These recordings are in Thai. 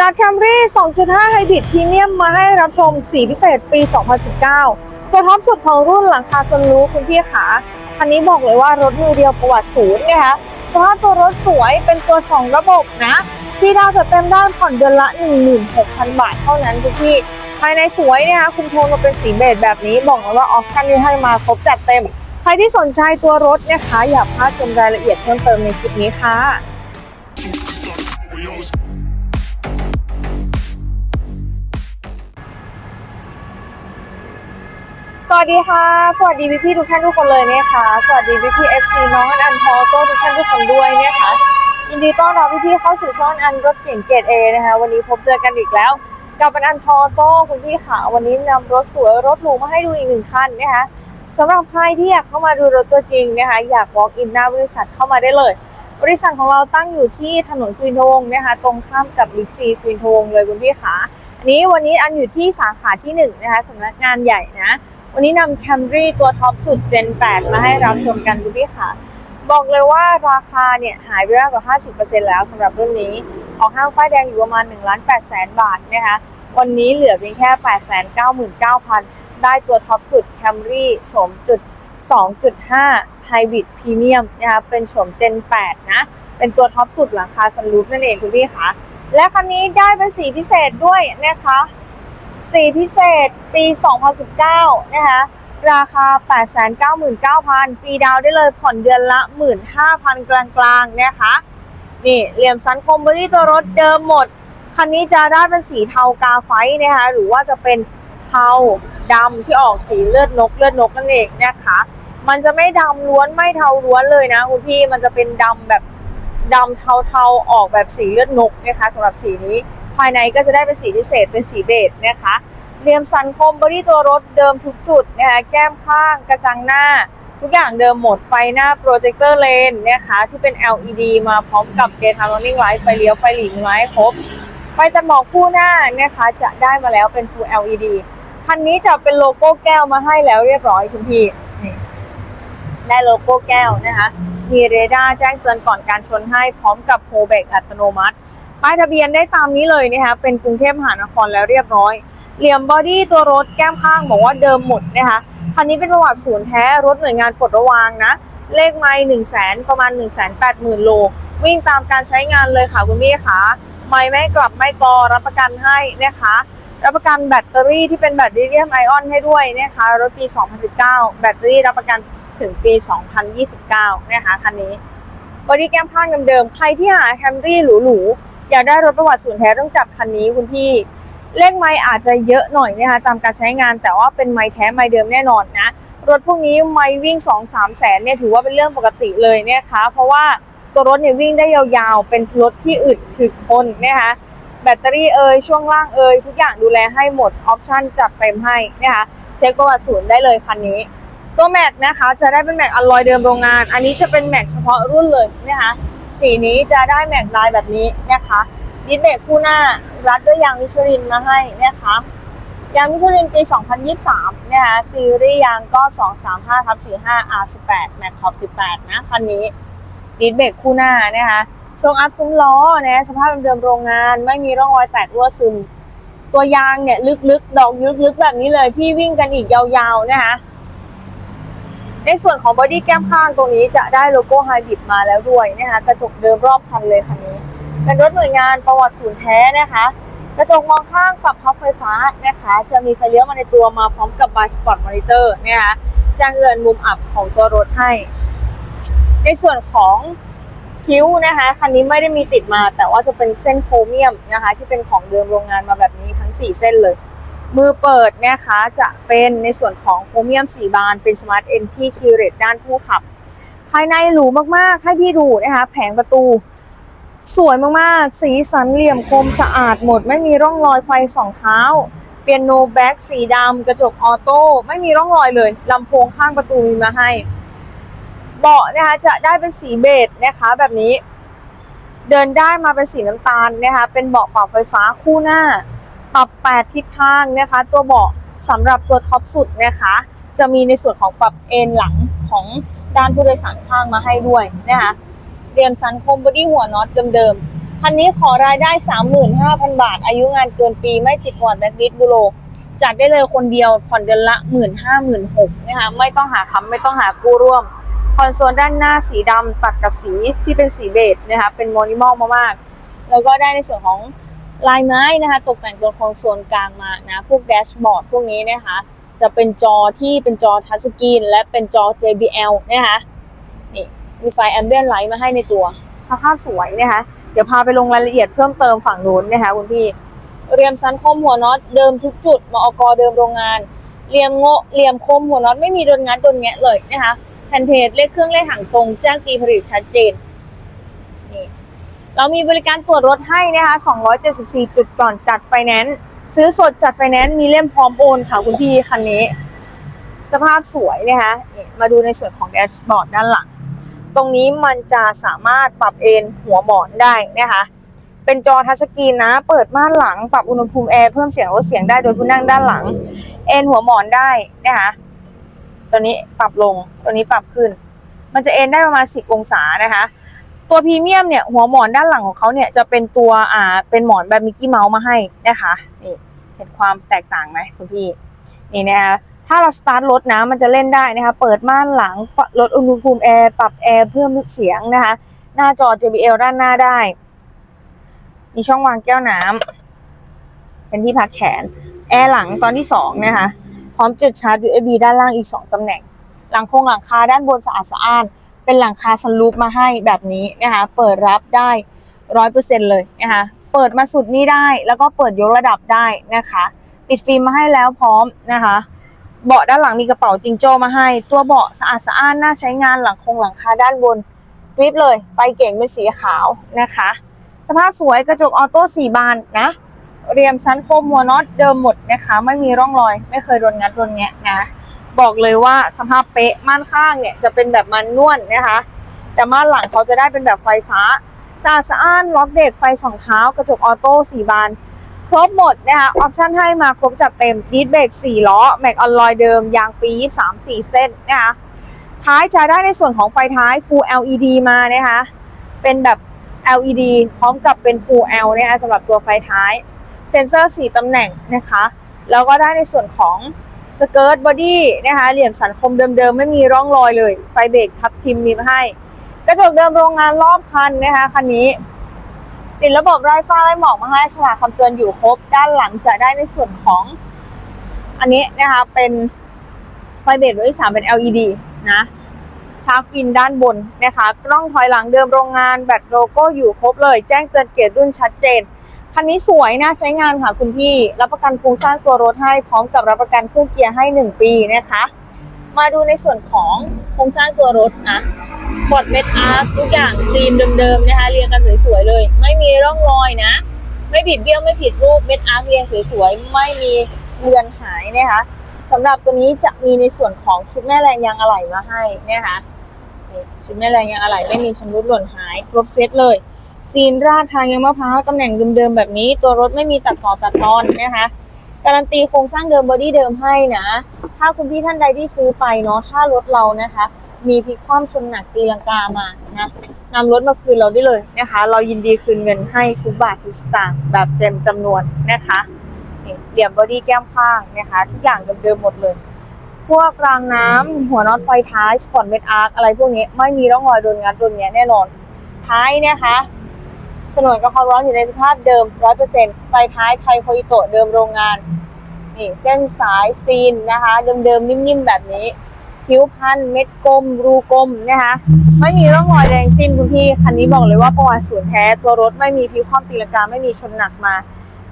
จาก Camry 2.5 Hybrid Premium มาให้รับชมสีพิเศษปี 2019 ตัวท็อปสุดของรุ่นหลังคาซันรูคุณพี่ขาคันนี้บอกเลยว่ารถมือเดียวประวัติศูนย์นะคะสภาพตัวรถสวยเป็นตัว 2 ระบบนะที่ดาวจะเต็มด้านผ่อนเดือนละ 16,000 บาทเท่านั้นคุณพี่ ภายในสวยนะคะคุมโทนมาเป็นสีเบจแบบนี้บอกเลยว่าออปชั่นที่ให้มาครบจัดเต็ม ใครที่สนใจตัวรถนะคะ อยากพลาดชมรายละเอียดเพิ่มเติมในคลิปนี้ค่ะ วัสดีค่ะ สวัสดีพี่พี่ทุกท่านทุกคนเลยนะคะ สวัสดีพี่พี่เอฟซีน้องอันอันพอโต้ทุกท่านทุกคนด้วยนะคะยินดีต้อนรับพี่พี่เข้าสู่ช่องอันรถเก่งเกรดเอนะคะ วันนี้พบเจอกันอีกแล้ว กับอันอันพอโต้คุณพี่ค่ะ วันนี้นำรถสวยรถหรูมาให้ดูอีกหนึ่งคันนะคะสำหรับใครที่อยากเข้ามาดูรถตัวจริงนะคะอยาก walk in หน้าบริษัทเข้ามาได้เลย บริษัทของเราตั้งอยู่ที่ถนนสุวินทวงศ์นะคะตรงข้ามกับบิ๊กซีสุวินทวงศ์เลยคุณพี่ค่ะอันนี้วันนี้อันอยู่ที่สาขาที่หนึ่งนะคะสำนักงานใหญ่นะ วันนี้นำ Camry ตัวท็อปสุด Gen 8 มาให้รับชมกันคุณพี่ค่ะ บอกเลยว่าราคาเนี่ยหายไปมากกว่า 50%แล้วสำหรับรุ่นนี้ ออกห้างป้ายแดงอยู่ประมาณ1ล้าน8แสนบาทนะคะวันนี้เหลือเพียงแค่ 899,000 ได้ตัวท็อปสุด Camry โฉมจุด 2.5 Hybrid Premium นะคะเป็นโฉม Gen 8 นะ เป็นตัวท็อปสุดหลังคาซันรูฟนั่นเองคุณพี่ค่ะและคันนี้ได้เป็นสีพิเศษด้วยนะคะ สีพิเศษปี 2019 นะคะ ราคา 899,000 ฟรีดาวน์ได้เลยผ่อนเดือนละ 15,000 กลางๆ นะคะ นี่เหลี่ยมสันคมบอดี้ตัวรถเดิมหมด คันนี้จะได้เป็นสีเทากาไฟท์นะคะ หรือว่าจะเป็นเทาดำที่ออกสีเลือดนกเลือดนกนั่นเองนะคะ มันจะไม่ดำล้วนไม่เทาล้วนเลยนะคุณพี่ มันจะเป็นดำแบบดำเทาๆออกแบบสีเลือดนกนะคะสำหรับสีนี้ ภายในก็จะได้เป็นสีพิเศษเป็นสีเบจนะคะเรียมสันคมบอดี้ตัวรถเดิมทุกจุดนะคะแก้มข้างกระจังหน้า ทุกอย่างเดิมหมดไฟหน้าโปรเจคเตอร์เลนนะคะที่เป็น LED มาพร้อมกับ Daytime Running Light ไฟเลี้ยวไฟหลีกมาให้ครบไฟตัดหมอกคู่หน้านะคะจะได้มาแล้วเป็น Full LED คันนี้จะเป็นโลโก้แก้วมาให้แล้วเรียบร้อยคุณพี่ได้โลโก้แก้วนะคะมีเรดาร์แจ้งเตือนก่อนการชนให้พร้อมกับโฮเบกอัตโนมัติ ป้ายทะเบียนได้ตามนี้เลยนะคะเป็นกรุงเทพมหานครแล้วเรียบร้อย เหลี่ยมบอดี้ตัวรถแก้มข้างบอกว่าเดิมหมดนะคะคันนี้เป็นประวัติศูนย์แท้รถหน่วยงานปลดระวางนะ เลขไม่หนึ่งแสนประมาณ1นึ่งแสนแปดหมื่นโล วิ่งตามการใช้งานเลยค่ะคุณพี่คะไม่ไม่กลับไม่กอรับประกันให้นะคะรับประกันแบตเตอรี่ที่เป็นแบตลิเธียมไอออนให้ด้วยนะคะรถปี 2019 แบตเตอรี่รับประกันถึงปี 2029 นะคะคันนี้บอดี้แก้มข้างเดิมๆ ใครที่หาแคมรี่หรูๆ อยากได้รถประวัติศูนย์แท้ต้องจับคันนี้คุณพี่เลขไม้อาจจะเยอะหน่อยนะคะตามการใช้งาน แต่ว่าเป็นไม้แท้ไม้เดิมแน่นอนนะรถพวกนี้ไม้วิ่ง 2-3 แสนเนี่ยถือว่าเป็นเรื่องปกติเลยนะคะเพราะว่าตัวรถเนี่ยวิ่งได้ยาวๆ เป็นรถที่อึดถึกทนนะคะแบตเตอรี่เอ่ยช่วงล่างเอ่ยทุกอย่างดูแลให้หมดออปชั่นจัดเต็มให้นะคะเช็คประวัติศูนย์ได้เลยคันนี้ ตัวแม็กนะคะจะได้เป็นแม็กอลลอยเดิมโรงงาน อันนี้จะเป็นแม็กเฉพาะรุ่นเลยนะคะ สีนี้จะได้แม็กลายแบบนี้นะคะดิสเบรกคู่หน้ารัดด้วยยางมิชลินมาให้นะคะยางมิชลินปี 2023 นะคะซีรีส์ยางก็ 235ทับ45 R18 แม็กขอบ18 นะคันนี้ดิสเบรกคู่หน้านะคะช่วงอัพซุ้มล้อนะสภาพเดิมโรงงานไม่มีร่องรอยแตกรั่วซึม ตัวยางเนี่ยลึกๆ ดอกลึกๆ แบบนี้เลยที่วิ่งกันอีกยาวๆนะคะ ในส่วนของบอดี้แก้มข้างตรงนี้จะได้โลโก้ไฮบริดมาแล้วด้วยนะคะกระจกเดิมรอบคันเลยคันนี้ เป็นรถหน่วยงานประวัติศูนย์แท้นะคะ กระจกมองข้างปรับพับไฟฟ้านะคะ จะมีไฟเลี้ยวมาในตัวมาพร้อมกับบายสปอร์ตมอนิเตอร์นะคะแจ้งเตือนมุมอับของตัวรถให้ ในส่วนของคิ้วนะคะคันนี้ไม่ได้มีติดมาแต่ว่าจะเป็นเส้นโครเมียมนะคะ ที่เป็นของเดิมโรงงานมาแบบนี้ทั้ง 4 เส้นเลย มือเปิดนะคะจะเป็นในส่วนของโครเมียม 4 บาน เป็นสมาร์ทเอ็นที่คิวเรตด้านผู้ขับ ภายในหรูมาก ๆ ให้พี่ดูนะคะ แผงประตู สวยมาก ๆ สีสันเหลี่ยมคมสะอาดหมด ไม่มีร่องรอยไฟสองเท้า เปียโนแบ็กสีดำกระจกออโต้ ไม่มีร่องรอยเลยลำโพงข้างประตูมีมาให้ เบาะนะคะจะได้เป็นสีเบจนะคะแบบนี้ เดินได้มาเป็นสีน้ำตาลนะคะเป็นเบาะปรับไฟฟ้าคู่หน้า ปรับ 8 ทิศทางนะคะ ตัวเบาะสำหรับตัวท็อปสุดนะคะ จะมีในส่วนของปรับเอนหลังของด้านผู้โดยสารข้างมาให้ด้วยนะคะเรียมสันคมบอดี้หัวน็อตเดิมๆ คันนี้ขอรายได้ 35,000 บาท อายุงานเกินปีไม่ติดวอร์ดแบ็กลิสบูโรจัดได้เลยคนเดียวผ่อนเดือนละ 1 5 0 0 0 6นะคะไม่ต้องหาค้ำไม่ต้องหากู้ร่วมคอนโซลด้านหน้าสีดำตัดกับสีที่เป็นสีเบจนะคะเป็นโมนิมอลมากๆ แล้วก็ได้ในส่วนของ ลายไม้นะคะ ตกแต่งตัวคอนโซลกลางมานะ พวกแดชบอร์ดพวกนี้นะคะ จะเป็นจอที่เป็นจอทัชสกรีนและเป็นจอ JBL นะคะนี่มีไฟแอมเบียนไลท์มาให้ในตัว สภาพสวยนะคะ เดี๋ยวพาไปลงรายละเอียดเพิ่มเติมฝั่งนู้นนะคะคุณพี่เรียมซันคมหัวน็อตเดิมทุกจุดมอกเดิมโรงงานเรียมโงะเรียมคมหัวน็อตไม่มีโดนงัดโดนแงะเลยนะคะแผ่นเพจเลขเครื่องเลขหางตรงแจ้งปีผลิตชัดเจน เรามีบริการตรวจรถให้นะคะ 274 จุดก่อนจัดไฟแนนซ์ซื้อสดจัดไฟแนนซ์มีเล่มพร้อมโอนค่ะคุณพี่คันนี้ สภาพสวยนะคะมาดูในส่วนของแดชบอร์ดด้านหลัง ตรงนี้มันจะสามารถปรับเอนหัวหมอนได้นะคะ เป็นจอทัชสกรีนนะ เปิดม่านหลัง ปรับอุณหภูมิแอร์เพิ่มเสียงลดเสียงได้โดยผู้นั่งด้านหลัง เอนหัวหมอนได้นะคะตัวนี้ปรับลงตัวนี้ปรับขึ้น มันจะเอนได้ประมาณ 10 องศานะคะ ตัวพรีเมียมเนี่ยหัวหมอนด้านหลังของเขาเนี่ยจะเป็นตัวอ่าเป็นหมอนแบบมิกกี้เมาส์มาให้นะคะนี่เห็นความแตกต่างไหมคุณพี่นี่นะคะถ้าเราสตาร์ทรถนะมันจะเล่นได้นะคะ เปิดม่านหลังลดอุณหภูมิแอร์ปรับแอร์เพิ่มเสียงนะคะ หน้าจอ JBL ด้านหน้าได้ มีช่องวางแก้วน้ำเป็นที่พักแขน แอร์หลังตอนที่สองนะคะ พร้อมจุดชาร์จ USB ด้านล่างอีก2ตำแหน่ง หลังโครงหลังคาด้านบนสะอาดสะอ้าน เป็นหลังคาซันรูปมาให้แบบนี้นะคะ เปิดรับได้ร้อยเปอร์เซ็นเลยนะคะ เปิดมาสุดนี่ได้แล้วก็เปิดยกระดับได้นะคะ ติดฟิล์มมาให้แล้วพร้อมนะคะ เบาะด้านหลังมีกระเป๋าจิงโจ้มาให้ ตัวเบาะสะอาดสะอ้านน่าใช้งานหลังโครงหลังคาด้านบนวิบเลย ไฟเก่งเป็นสีขาวนะคะ สภาพสวยกระจกออโต้สี่บานนะ เรียมชั้นโคมหัวน็อตเดิมหมดนะคะ ไม่มีร่องรอย ไม่เคยโดนงัดโดนแงะนะ บอกเลยว่าสภาพเป๊ะม่านข้างเนี่ยจะเป็นแบบมันนวลนนะคะ แต่ม่านหลังเขาจะได้เป็นแบบไฟฟ้าสะอาดสะอ้านล็อกเด็กไฟสองเท้ากระจกออโต้สี่บานครบหมดนะคะออปชั่นให้มาครบจัดเต็มดีดเบรก4ล้อแม็กออนลอยเดิมยางปี23 4เส้นนะคะท้ายจะได้ในส่วนของไฟท้าย Full LED มานะคะเป็นแบบ LED พร้อมกับเป็น Full L นะคะสำหรับตัวไฟท้าย เซ็นเซอร์ 4 ตำแหน่งนะคะ แล้วก็ได้ในส่วนของ สเกิร์ตบอดี้นะคะเหลี่ยมสันคมเดิมๆ ไม่มีร่องรอยเลย ไฟเบรกทับทิมมีมาให้ กระจกเดิมโรงงานรอบคันนะคะคันนี้ ติดระบบไร้ฟ้าไร้หมอกมาให้ฉลากคำเตือนอยู่ครบ ด้านหลังจะได้ในส่วนของ อันนี้นะคะเป็นไฟเบรกด้วยสามเป็น LED นะชาร์ฟินด้านบนนะคะ กล้องถอยหลังเดิมโรงงานแบตโลโก้อยู่ครบเลย แจ้งเตือนเกียรติรุ่นชัดเจน คันนี้สวยน่าใช้งานค่ะคุณพี่ รับประกันโครงสร้างตัวรถให้พร้อมกับรับประกันครื่เกียร์ให้ 1 ปีนะคะ มาดูในส่วนของโครงสร้างตัวรถนะสปอตเมดอาร์ทุกอย่างซีนเดิมๆนะคะเรียงกันสวยๆเลย ไม่มีร่องรอยนะ ไม่ผิดเบี้ยวไม่ผิดรูปเม็ดอาร์เรียงสวยๆไม่มีเลือนหายนะคะสำหรับตัวนี้จะมีในส่วนของชุดแม่แรงยางอะไหล่มาให้นะคะชุดแม่แรงยางอะไหล่ไม่มีชำรุดหล่นหายครบเซตเลย ซีนราดทางยางมะพร้าวตำแหน่งเดิมๆแบบนี้ ตัวรถไม่มีตัดต่อตัดตอนนะคะการันตีโครงสร้างเดิมบอดี้เดิมให้นะ ถ้าคุณพี่ท่านใดที่ซื้อไปเนาะถ้ารถเรานะคะ มีพลิกคว่ำชนหนักตีลังกามานะนำรถมาคืนเราได้เลยนะคะ เรายินดีคืนเงินให้ทุกบาททุกสตางค์แบบเต็มจำนวนนะคะเหลี่ยมบอดี้แก้มข้างนะคะทุกอย่างเดิมๆหมดเลยพวกรางน้ำหัวน็อตไฟท้ายสปอร์ตเมดอาร์คอะไรพวกนี้ไม่มีร่องรอยโดนงัดโดนแงะแน่นอนท้ายนะคะ สนวนกับความร้อนอยู่ในสภาพเดิม 100%ไฟท้ายไทยโคอิโตะเดิมโรงงาน นี่เส้นสายซีนนะคะ เดิมๆ นิ่มๆ แบบนี้ คิ้วพัน เม็ดกลม รูกลมนะคะ ไม่มีร่องรอยแดงสิ้นคุณพี่ คันนี้บอกเลยว่าประวัติศูนย์แท้ ตัวรถไม่มีพิวความตีลังกา ไม่มีชนหนักมา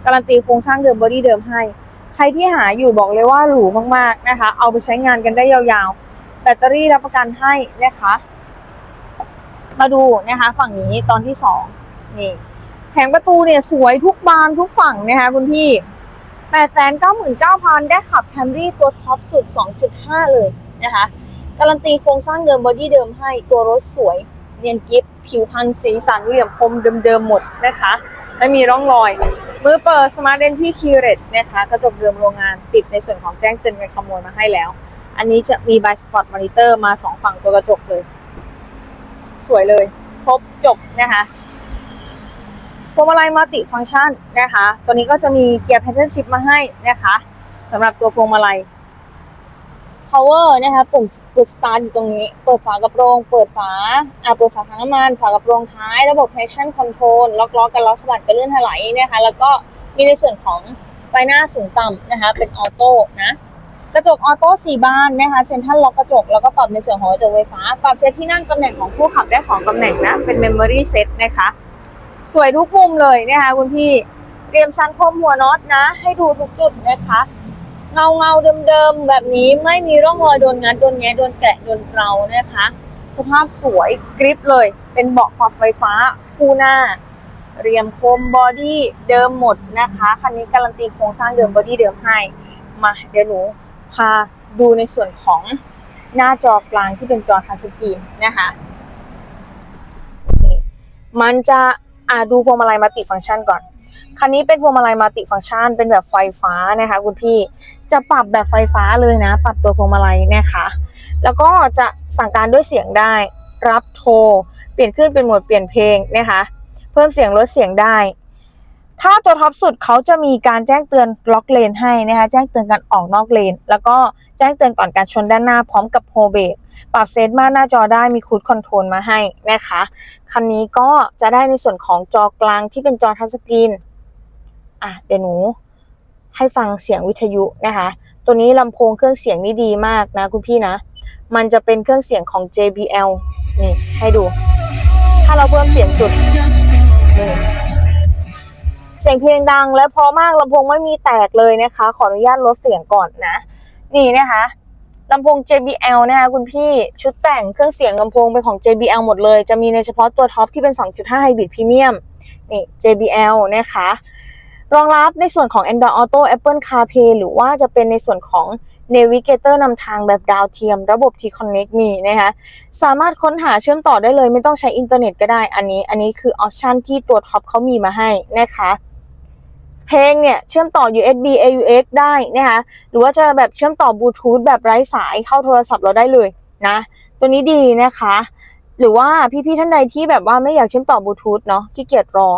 การันตีโครงสร้างเดิมบอดี้เดิมให้ ใครที่หาอยู่บอกเลยว่าหรูมากๆ นะคะ เอาไปใช้งานกันได้ยาวๆ แบตเตอรี่รับประกันให้นะคะ มาดูนะคะฝั่งนี้ตอนที่สอง นี่แผงประตูเนี่ยสวยทุกบานทุกฝั่งนะคะคุณพี่ 899,000 ได้ขับแคมรี่ตัวท็อปสุด 2.5 เลยนะคะ การันตีโครงสร้างเดิมบอดี้เดิมให้ตัวรถสวย เนียนกิฟผิวพรรณสีสันเหลี่ยมคมเดิมๆหมดนะคะ ไม่มีร่องรอย มือเปิดสมาร์ทเดนที่คีเรตนะคะ กระจกเดิมโรงงานติดในส่วนของแจ้งเตือนการขโมยมาให้แล้ว อันนี้จะมีบายสปอตมอนิเตอร์มาสองฝั่งตัวกระจกเลย สวยเลยครบจบนะคะ พวงมาลัยมัลติฟังก์ชันนะคะ ตัวนี้ก็จะมีเกียร์แพทเทิร์นชิพมาให้นะคะสำหรับตัวพวงมาลัย power นะคะปุ่มกด start อยู่ตรงนี้ เปิดฝากระโปรง เปิดฝาอ่าเปิดฝาถังน้ำมัน ฝากระโปรงท้าย ระบบ traction control ล็อกล้อกันล้อสะบัดกันเลื่อนถลายนะคะ แล้วก็มีในส่วนของไฟหน้าสูงต่ำนะคะ เป็นออโต้นะ กระจกออโต้สี่บานนะคะ เซ็นทรัลล็อกกระจก แล้วก็ปรับในส่วนของกระจกไฟฟ้า ปรับเซตที่นั่งตำแหน่งของผู้ขับได้2ตำแหน่งนะ เป็น memory set นะคะ สวยทุกมุมเลยนะคะคุณพี่เตรียมซันคมหัวน็อตนะ ให้ดูทุกจุดนะคะ เงาเงาเดิมๆแบบนี้ไม่มีร่องรอยโดนงัดโดนแงะโดนแกะโดนเกลานะคะ สภาพสวยกริปเลย เป็นเบาะปรับไฟฟ้าคู่หน้า เรียมโคมบอดี้เดิมหมดนะคะคันนี้การันตีโครงสร้างเดิมบอดี้เดิมให้มาเดี๋ยวหนูพาดูในส่วนของหน้าจอกลางที่เป็นจอทัชสกรีนนะคะ มันจะ อ่าดูพวงมาลัยมัติฟังก์ชันก่อน คันนี้เป็นพวงมาลัยมัติฟังก์ชัน เป็นแบบไฟฟ้านะคะ คุณพี่ จะปรับแบบไฟฟ้าเลยนะ ปรับตัวพวงมาลัยนะคะ แล้วก็จะสั่งการด้วยเสียงได้ รับโทร เปลี่ยนขึ้นเป็นโหมดเปลี่ยนเพลงนะคะ เพิ่มเสียงลดเสียงได้ ถ้าตัวท็อปสุดเขาจะมีการแจ้งเตือนล็อกเลนให้นะคะ แจ้งเตือนการออกนอกเลน แล้วก็แจ้งเตือนก่อนการชนด้านหน้าพร้อมกับโฮเบรกปรับเซตมาหน้าจอได้มีคูดคอนโทรลมาให้นะคะ คันนี้ก็จะได้ในส่วนของจอกลางที่เป็นจอทัชสกรีนอะเดี๋ยวหนูให้ฟังเสียงวิทยุนะคะ ตัวนี้ลำโพงเครื่องเสียงนี่ดีมากนะคุณพี่นะ มันจะเป็นเครื่องเสียงของ JBL นี่ให้ดู ถ้าเราเพิ่มเสียงสุดนี่เสียงเพลงดังและพอมากลำโพงไม่มีแตกเลยนะคะ ขออนุญาตลดเสียงก่อนนะ นี่นะคะลำโพง JBL นะคะคุณพี่ชุดแต่งเครื่องเสียงลำโพงเป็นของ JBL หมดเลย จะมีในเฉพาะตัวท็อปที่เป็น 2.5 Hybrid Premium นี่ JBL นะคะ รองรับในส่วนของ Android Auto Apple CarPlay หรือว่าจะเป็นในส่วนของ Navigator นำทางแบบดาวเทียม ระบบ T-Connect มีนะคะ สามารถค้นหาเชื่อมต่อได้เลย ไม่ต้องใช้อินเทอร์เน็ตก็ได้ อันนี้ อันนี้คือออปชันที่ตัวท็อปเขามีมาให้นะคะ เพลงเนี่ยเชื่อมต่อ USB AUX ได้นะคะหรือว่าจะแบบเชื่อมต่อบลูทูธแบบไร้สายเข้าโทรศัพท์เราได้เลยนะ ตัวนี้ดีนะคะ หรือว่าพี่ๆท่านใดที่แบบว่าไม่อยากเชื่อมต่อบลูทูธเนาะขี้เกียจรอ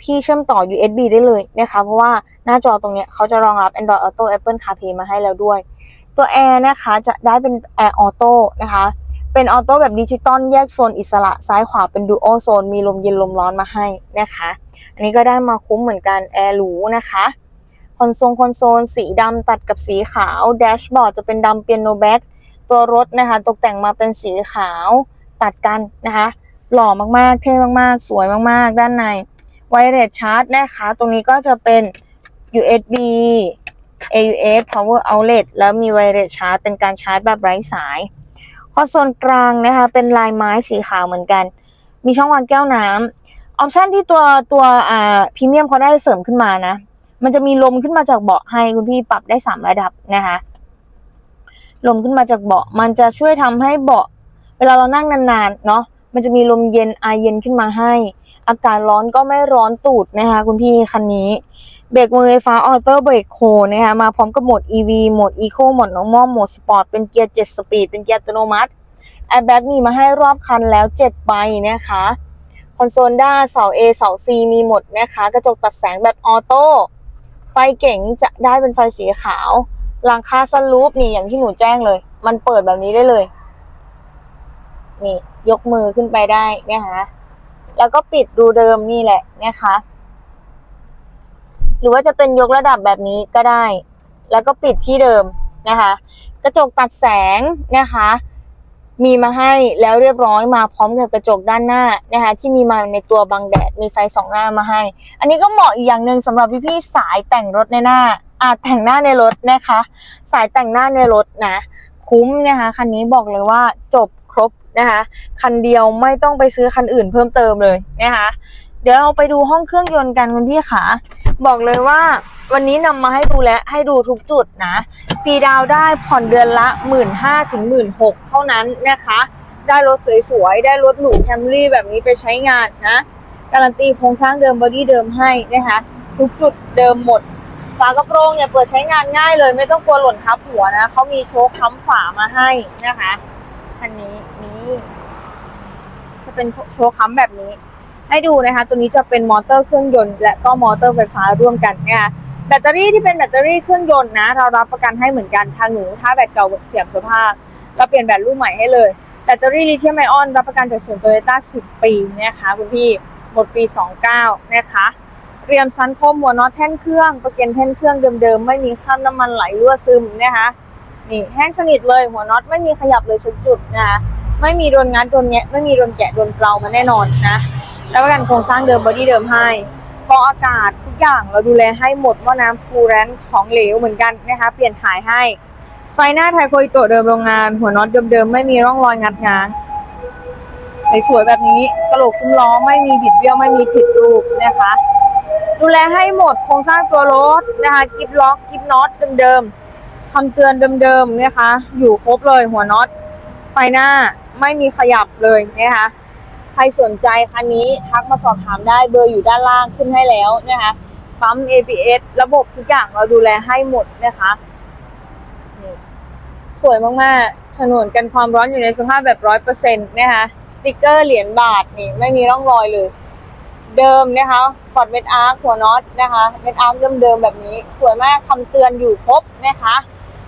พี่เชื่อมต่อ USB ได้เลยนะคะ เพราะว่าหน้าจอตรงเนี้ยเขาจะรองรับ Android Auto Apple CarPlay มาให้แล้วด้วย ตัว Air นะคะจะได้เป็น Air Auto นะคะ เป็นออโต้แบบดิจิตอลแยกโซนอิสระซ้ายขวาเป็นดูโอโซน มีลมเย็นลมร้อนมาให้นะคะ อันนี้ก็ได้มาคุ้มเหมือนกันแอร์หรูนะคะคอนโซลคอนโซลสีดำตัดกับสีขาวแดชบอร์ดจะเป็นดำเปียโนแบ็กตัวรถนะคะ ตกแต่งมาเป็นสีขาวตัดกันนะคะ หล่อมากๆ เท่มากๆ สวยมากๆ ด้านในไวเลสชาร์จนะคะ ตรงนี้ก็จะเป็น USB AUX Power Outlet แล้วมีไวเลสชาร์จเป็นการชาร์จแบบไร้สาย คอโซลกลางนะคะ เป็นลายไม้สีขาวเหมือนกัน มีช่องวางแก้วน้ำออปชันที่ตัวตัวอ่าพรีเมียมเขาได้เสริมขึ้นมานะ มันจะมีลมขึ้นมาจากเบาะให้คุณพี่ปรับได้สามระดับนะคะ ลมขึ้นมาจากเบาะ มันจะช่วยทำให้เบาะ เวลาเรานั่งนานๆเนาะมันจะมีลมเย็นไอายเย็นขึ้นมาให้ อากาศร้อนก็ไม่ร้อนตูดนะคะ คุณพี่คันนี้ เบรกมือไฟฟ้าออโต้เบรกโฮนะคะมาพร้อมกับโหมด EV โหมด Eco โหมด Normal โหมด Sport เป็นเกียร์7สปีดเป็นเกียร์อัตโนมัติแอร์แบ็กมีมาให้รอบคันแล้ว 7 ใบนะคะคอนโซลด้านเสา A เสา C มีหมดนะคะ กระจกตัดแสงแบบออโต้ไฟเก๋งจะได้เป็นไฟสีขาวหลังคาสลูปนี่อย่างที่หนูแจ้งเลย มันเปิดแบบนี้ได้เลย นี่ยกมือขึ้นไปได้นะคะแล้วก็ปิดดูเดิมนี่แหละนะคะ หรือว่าจะเป็นยกระดับแบบนี้ก็ได้ แล้วก็ปิดที่เดิมนะคะ กระจกตัดแสงนะคะ มีมาให้แล้วเรียบร้อยมาพร้อมกับกระจกด้านหน้านะคะ ที่มีมาในตัวบังแดดมีไฟสองหน้ามาให้ อันนี้ก็เหมาะอีกอย่างหนึ่งสำหรับพี่ๆสายแต่งรถในหน้าอาจแต่งหน้าในรถนะคะ สายแต่งหน้าในรถนะ คุ้มนะคะคันนี้บอกเลยว่าจบครบนะคะ คันเดียวไม่ต้องไปซื้อคันอื่นเพิ่มเติมเลยนะคะ ดี๋ยวเราไปดูห้องเครื่องยนต์กันคุณพี่ขาบอกเลยว่าวันนี้นำมาให้ดูและให้ดูทุกจุดนะฟรีดาวได้ผ่อนเดือนละ 1 5ื่นถึงหมื่นหเท่านั้นนะคะ ได้รถสวยๆ ได้รถหรูแคมรี่แบบนี้ไปใช้งานนะ การันตีโครงสร้างเดิมบอดี้เดิมให้นะคะ ทุกจุดเดิมหมด ฝากระโปรงเนี่ยเปิดใช้งานง่ายเลยไม่ต้องกลัวหล่นทับหัวนะเขามีโชคค้ำฝามาให้นะคะคันนี้นี่จะเป็นโชคค้ำแบบนี้ ให้ดูนะคะ ตัวนี้จะเป็นมอเตอร์เครื่องยนต์และก็มอเตอร์ไฟฟ้าร่วมกันนะคะแบตเตอรี่ที่เป็นแบตเตอรี่เครื่องยนต์นะ เรารับประกันให้เหมือนกันทางหนูถ้าแบตเก่าเสื่อมสภาพ เราเปลี่ยนแบตรุ่นใหม่ให้เลย แบตเตอรี่ลิเธียมไอออนรับประกันจากศูนย์โตโยต้า10 ปีนะคะคุณพี่หมดปี 29 นะคะเรียมซันโคมหัวน็อตแท่นเครื่องประเก็นแท่นเครื่องเดิมๆ ไม่มีคราบน้ำมันไหลรั่วซึมนะคะนี่แห้งสนิทเลยหัวน็อตไม่มีขยับเลยสักจุดนะคะไม่มีโดนงัดโดนแงะไม่มีโดนแกะโดนเกลามาแน่นอนนะ แล้วประกันโครงสร้างเดิมบอดี้เดิมให้กรองอากาศทุกอย่างเราดูแลให้หมดว่าน้ำคูแรนของเหลวเหมือนกันนะคะ เปลี่ยนถ่ายให้ ไฟหน้าไทยโคอิโตะเดิมโรงงาน หัวน็อตเดิมๆ ไม่มีร่องรอยงัดง้างสวยๆแบบนี้กระโหลกซุ้มล้อไม่มีบิดเบี้ยวไม่มีผิดรูปนะคะ ดูแลให้หมดโครงสร้างตัวรถนะคะกิฟล็อกกิฟน็อตเดิมๆคำเตือนเดิมๆนะคะ อยู่ครบเลยหัวน็อตไฟหน้าไม่มีขยับเลยนะคะ รสนใจคันนี้ทักมาสอบถามได้เบอร์อยู่ด้านล่างขึ้นให้แล้วนะคะปั๊ม ABS ระบบทุกอย่างเราดูแลให้หมดนะคะสวยมากๆฉนวนกันความร้อนอยู่ในสภาพแบบร้อยเปอร์เซ็นต์นะคะสติกเกอร์เหรียญบาทนี่ไม่มีร่องรอยเลย เดิมนะคะสปอร์ตเมดอาร์หัวน็อตนะคะเมดอาร์เดิมๆแบบนี้ สวยมากคำเตือนอยู่ครบนะคะ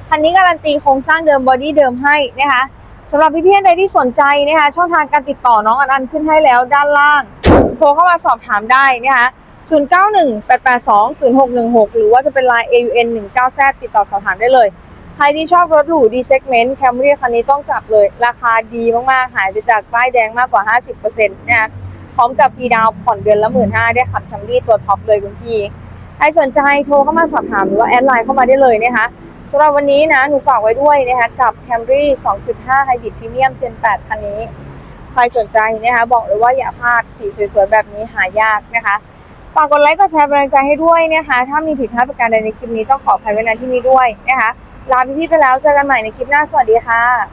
คันนี้การันตีโครงสร้างเดิมบอดี้เดิมให้นะคะ สำหรับพี่ๆท่านใดที่สนใจนะคะช่องทางการติดต่อน้องอันอันขึ้นให้แล้วด้านล่าง โทรเข้ามาสอบถามได้นะคะ0918820616 หรือว่าจะเป็น Line AUN 19 z ติดต่อสอบถามได้เลย ใครที่ชอบรถหรู D segment Camry คันนี้ต้องจับเลย ราคาดีมาก ๆ หายไปจากป้ายแดงมากกว่า 50%นะคะพร้อมกับฟรีดาวน์ผ่อนเดือนละหมื่นห้าได้ขับแคมรี่ตัวท็อปเลยคุณพี่ ใครสนใจโทรเข้ามาสอบถามหรือว่าแอดไลน์เข้ามาได้เลยนะคะ สำหรับวันนี้นะหนูฝากไว้ด้วยนะคะกับ Camry 2.5 Hybrid Premium Gen 8 คันนี้ ใครสนใจนะคะบอกเลยว่าอย่าพลาดสีสวยๆ แบบนี้หายากนะคะฝากกดไลค์กดแชร์เป็นกำลังใจให้ด้วยนะคะ ถ้ามีผิดพลาดประการใดในคลิปนี้ต้องขออภัยไว้ณที่นี้ด้วยนะคะลาพี่ๆไปแล้วเจอกันใหม่ในคลิปหน้าสวัสดีค่ะ